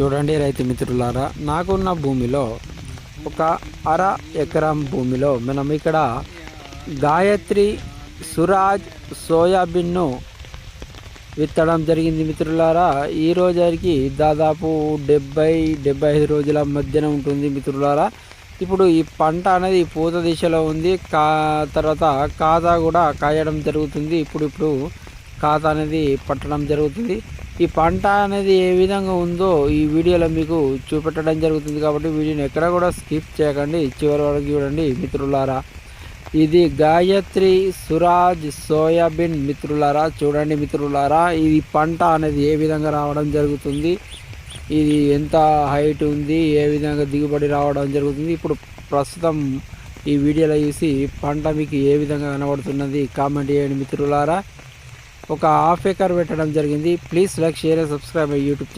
చూడండి రైతు మిత్రులారా నాకున్న భూమిలో ఒక అర ఎకరం భూమిలో మనం ఇక్కడ గాయత్రి సురాజ్ సోయాబీన్ను విత్తడం జరిగింది మిత్రులారా. ఈ రోజుకి దాదాపు డెబ్బై డెబ్బై ఐదు రోజుల మధ్యన ఉంటుంది మిత్రులారా. ఇప్పుడు ఈ పంట అనేది పూత దిశలో ఉంది. కా తర్వాత కాత కూడా కాయడం జరుగుతుంది. ఇప్పుడు ఇప్పుడు కాత అనేది పట్టడం జరుగుతుంది. ఈ పంట అనేది ఏ విధంగా ఉందో ఈ వీడియోలో మీకు చూపెట్టడం జరుగుతుంది కాబట్టి వీడియోని ఎక్కడ కూడా స్కిప్ చేయకండి. చివరి వరకు చూడండి మిత్రులారా. ఇది గాయత్రి సురాజ్ సోయాబీన్ మిత్రులారా. చూడండి మిత్రులారా ఇది పంట అనేది ఏ విధంగా రావడం జరుగుతుంది? ఇది ఎంత హైట్ ఉంది? ఏ విధంగా దిగుబడి రావడం జరుగుతుంది? ఇప్పుడు ప్రస్తుతం ఈ వీడియోలో చూసి పంట మీకు ఏ విధంగా కనబడుతున్నది కామెంట్ చేయండి మిత్రులారా. ఒక హాఫ్ ఏకర్ పెట్టడం జరిగింది. Please like share subscribe YouTube